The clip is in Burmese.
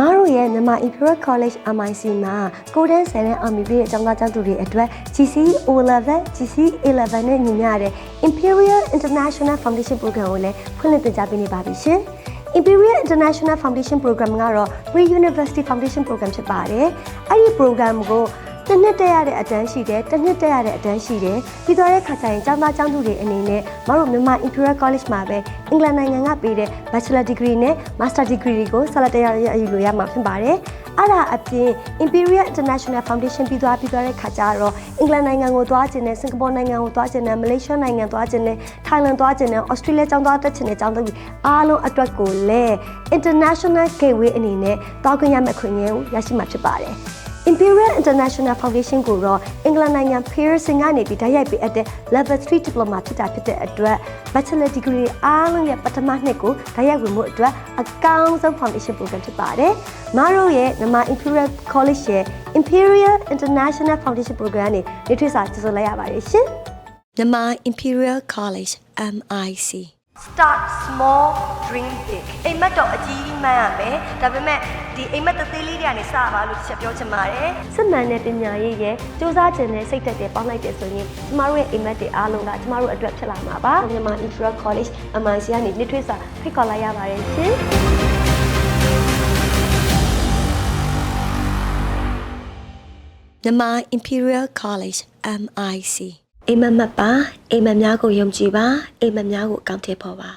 မတို့ရဲ့မြန်မာ Imperial College MIC မှာကိုတန်းဆယ်တန်းအောင်မြင်ပြီးတဲ့အကြောင်းသားကျောင်းသူတွေအတွက် GCE O11 GCE A11 နဲ့ညီမျှတဲ့ Imperial International Foundation Program ကိုလည်းဖွင့်လှစ်သင်ကြားပေးနေပါပြီရှင်။ Imperial International Foundation Program ကတော့ Pre-University Foundation Program ဖြစ်ပါတယ်။အဲ့ဒီ program ကို တစ်နှစ်တက်ရတဲ့အတန်းရှိတယ်တစ်နှစ်တက်ရတဲ့အတန်းရှိတယ်ပြီးတော့တဲ့ခါကျရင်ကျောင်းသားကျောင်းသူတွေအနေနဲ့မတို့မြန်မာ Imperial College မှာပဲအင်္ဂလန်နိုင်ငံကပေးတဲ့ Bachelor Degree နဲ့ Master Degree တွေကိုဆက်လက်တက်ရရယူလို့ရမှာဖြစ်ပါတယ်အဲ့ဒါအပြင် Imperial International Foundation ပြီးသွားပြီးသွားတဲ့ခါကျတော့အင်္ဂလန်နိုင်ငံကိုသွားခြင်းနဲ့စင်ကာပူနိုင်ငံကိုသွားခြင်းနဲ့မလေးရှားနိုင်ငံသွားခြင်းနဲ့ထိုင်းလန်သွားခြင်းနဲ့ Australia ကျောင်းသွားတက်ခြင်းနဲ့ကျောင်းသားတွေအားလုံးအတွက်ကိုလည်း International Gateway အနေနဲ့တောင်းခွင့်ရမယ့်ခွင့်ရကိုရရှိမှာဖြစ်ပါတယ် Imperial International Foundation ကိုတော့အင်္ဂလန်နိုင်ငံ Pearson ကနေပြီးဓာတ်ရိုက်ပေးအပ်တဲ့ Level 3 Diploma ဖြစ်တာဖြစ်တဲ့အတွက် Bachelor Degree အားလုံးရဲ့ပထမနှစ်ကိုဓာတ်ရိုက်ဝင်မှုအတွက်အကောင်းဆုံး Foundation Program ဖြစ်ပါတယ်။မတို့ရဲ့မြန်မာ Imperial College ရဲ့ Imperial International Foundation Program ကနေနေထွေးစာကျေးဇူးလိုက်ရပါတယ်ရှင်။မြန်မာ Imperial College MIC start small dream big အိမ်မက်တော့အကြီးကြီးမှန်းရမယ်ဒါပေမဲ့ဒီအိမ်မက်သေးသေးလေးတွေကနေစပါလို့ချက်ပြောချင်ပါတယ်စစ်မှန်တဲ့ပညာရေးရဲ့စူးစမ်းခြင်းနဲ့စိတ်သက်တွေပေါင်းလိုက်တဲ့ဆိုရင်ကျမတို့ရဲ့အိမ်မက်တွေအားလုံးကကျမတို့အတွက်ဖြစ်လာမှာပါမြန်မာ Imperial College MIC ကနေနှစ်ထွေးစာဖိတ်ခေါ်လိုက်ရပါတယ်ရှင်မြန်မာ Imperial College MIC အိမ်မက်မက်ပါအိမ်မက်များကိုယုံကြည်ပါအိမ်မက်များကိုအကောင့်ထည့်ဖို့ပါ